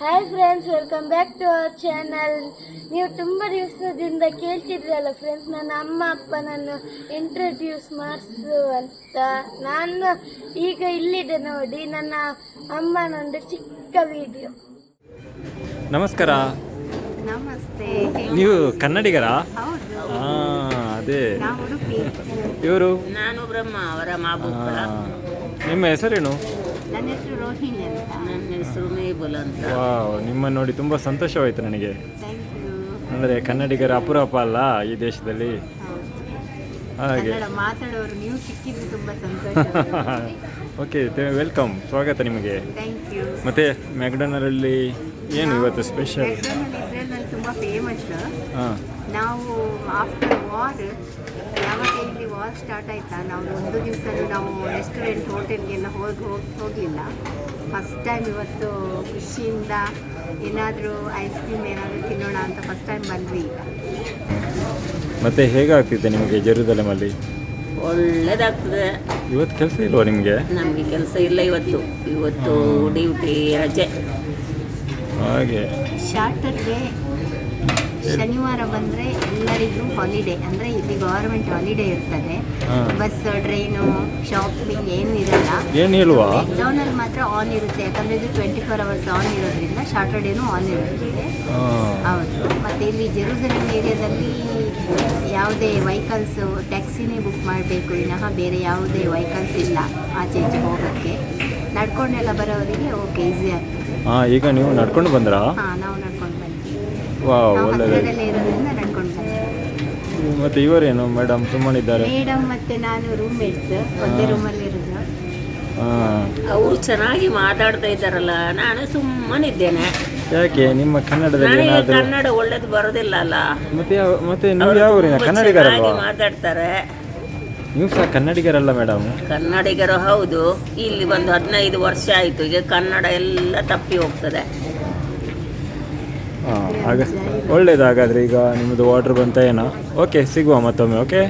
Hi friends welcome back to our channel ನೀವು ತುಂಬ ದಿವಸದಿಂದ ಕೇಳ್ತಿದ್ರಲ್ಲ ಫ್ರೆಂಡ್ಸ್ ನನ್ನ ಅಮ್ಮ ಅಪ್ಪ ನನ್ನ ಇಂಟ್ರೊಡ್ಯೂಸ್ ಮಾಡಿಸು ಅಂತ. ನಾನು ಈಗ ಇಲ್ಲಿದೆ ನೋಡಿ ನನ್ನ ಅಮ್ಮನೊಂದು ಚಿಕ್ಕ ವಿಡಿಯೋ ನಮಸ್ಕಾರ. ನಮಸ್ತೆ. ನೀವು ಕನ್ನಡಿಗರಾ? ಅದೇ. ಇವರು? ನಾನು ಬ್ರಹ್ಮ ಅವರ ನಿಮ್ಮ ಹೆಸರೇನು? ನನ್ನ ಹೆಸರು ರೋಹಿಣಿ ಅಂತ. ನನ್ನ ಹೆಸರು ಮೇಬುಲ್ ಅಂತ ವಾವ್ ನಿಮ್ಮ ನೋಡಿ ತುಂಬ ಸಂತೋಷವಾಯಿತು ನನಗೆ. Thank you. ಅಂದರೆ ಕನ್ನಡಿಗರ ಅಪರೂಪ ಅಲ್ಲ ಈ ದೇಶದಲ್ಲಿ? ಹಾಗೆ. ಕನ್ನಡ ಮಾತಾಡೋರು ನೀವು ಸಿಕ್ಕಿದ್ದು ತುಂಬ ಸಂತೋಷ ಓಕೆ ವೆಲ್ಕಮ್ ಸ್ವಾಗತ ನಿಮಗೆ. Thank you. ಮತ್ತು ಏನು ಇವತ್ತು ಸ್ಪೆಷಲ್ ತುಂಬ ಫೇಮಸ್ ಹಾಂ. ನಾವು ಆಫ್ಟರ್ ವಾರ್ ಯಾವಾಗ ಇಲ್ಲಿ ವಾರ್ ಸ್ಟಾರ್ಟ್ ಆಯ್ತಾ? ನಾವು ಒಂದು ದಿವಸ ನಾವು ರೆಸ್ಟೋರೆಂಟ್ ಹೋಟೆಲ್ಗೆಲ್ಲ ಹೋಗಿ ಹೋಗಿ ಹೋಗಲಿಲ್ಲ. ಫಸ್ಟ್ ಟೈಮ್ ಇವತ್ತು ಖುಷಿಯಿಂದ ಏನಾದರೂ ಐಸ್ ಕ್ರೀಮ್ ಏನಾದರೂ ತಿನ್ನೋಣ ಅಂತ ಫಸ್ಟ್ ಟೈಮ್ ಬಂದ್ವಿ ಈಗ. ಮತ್ತು ಹೇಗಾಗ್ತಿದೆ ನಿಮಗೆ ಜೆರುಸಲೆಮಲ್ಲಿ? ಒಳ್ಳೇದಾಗ್ತದೆ. ಇವತ್ತು ಕೆಲಸ ಇಲ್ವಾ ನಿಮಗೆ? ನಮಗೆ ಕೆಲಸ ಇಲ್ಲ ಇವತ್ತು. ಇವತ್ತು ಡ್ಯೂಟಿ ರಜೆ. ಹಾಗೆ. ಶಾರ್ಟರ್ಗೆ ಶನಿವಾರ ಬಂದರೆ ಎಲ್ಲರಿಗೂ ಹಾಲಿಡೇ ಅಂದರೆ ಇಲ್ಲಿ ಗವರ್ಮೆಂಟ್ ಹಾಲಿಡೇ ಇರ್ತದೆ. ಬಸ್ ಟ್ರೈನು ಶಾಪಿಂಗ್ ಏನು ಇರಲ್ಲ. ಏನು ಅಲ್ಲಿ ಮಾತ್ರ ಆನ್ ಇರುತ್ತೆ. ಯಾಕಂದರೆ ಇದು ಟ್ವೆಂಟಿ ಫೋರ್ ಅವರ್ಸ್ ಆನ್ ಇರೋದ್ರಿಂದ ಸ್ಯಾಟರ್ಡೇನು ಆನ್ ಇರುತ್ತೆ. ಹೌದು. ಮತ್ತೆ ಇಲ್ಲಿ ಜೆರೂಸಲಮ್ ಏರಿಯಾದಲ್ಲಿ ಯಾವುದೇ ವೆಹಿಕಲ್ಸು ಟ್ಯಾಕ್ಸಿನೇ ಬುಕ್ ಮಾಡಬೇಕು. ವಿನಃ ಬೇರೆ ಯಾವುದೇ ವೆಹಿಕಲ್ಸ್ ಇಲ್ಲ ಆಚೆ ಈಚೆ ಹೋಗೋಕ್ಕೆ. ನಡ್ಕೊಂಡೆಲ್ಲ ಬರೋವರಿಗೆ ಓಕೆ ಈಸಿ ಆಗ್ತದೆ. ಹಾಂ ಈಗ ನೀವು ನಡ್ಕೊಂಡು ಬಂದ್ರಾ? ಹಾಂ ನಾವು ವಾವ್ ನಾವು ಒಳ್ಳೆಯದು ಹತ್ತಿರದಲ್ಲೇ ಇರೋದ್ರಿಂದ ನಡ್ಕೊಂಡು ಬಂದ್ವಿ ಮತ್ತು ಇವರೇನು ಮೇಡಮ್ ಸುಮ್ಮನಿದ್ದಾರೆ? ಮೇಡಮ್ ಮತ್ತು ನಾನು ರೂಮ್ಮೇಟ್ಸ್ ಒಂದೇ ರೂಮಲ್ಲಿ ಇರೋದು. ಹಾಂ. ಅವರು ಚೆನ್ನಾಗಿ ಮಾತಾಡ್ತಾ ಇದ್ದಾರಲ್ಲ ನಾನು ಸುಮ್ಮನಿದ್ದೇನೆ. ಯಾಕೆ ನಿಮ್ಮ ಕನ್ನಡದಲ್ಲಿ ನನಗೆ ಏನಾದರೂ ಕನ್ನಡ ಒಳ್ಳೇದು ಬರೋದಿಲ್ಲ ಅಲ್ಲ. ಮತ್ತೆ ಯಾವ ಮತ್ತೆ ನೀವು ಅವರು ಯಾವ ಊರಿನ ತುಂಬಾ ಕನ್ನಡಿಗರಲ್ವಾ? ಚೆನ್ನಾಗಿ ಮಾತಾಡ್ತಾರೆ. ನೀವು ಸಹ ಕನ್ನಡಿಗರಲ್ಲ ಮೇಡಮ್? ಕನ್ನಡಿಗರು ಹೌದು. ಇಲ್ಲಿ ಒಂದು ಹದಿನೈದು ವರ್ಷ ಆಯಿತು ಈಗ ಕನ್ನಡ ಎಲ್ಲ ತಪ್ಪಿ ಹೋಗ್ತದೆ. ಹಾಂ ಹಾಗೆ ಒಳ್ಳೇದು ಹಾಗಾದರೆ ಈಗ ನಿಮ್ಮದು ಆರ್ಡ್ರ್ ಬಂತ ಏನೋ. ಓಕೆ ಸಿಗುವ ಮತ್ತೊಮ್ಮೆ ಓಕೆ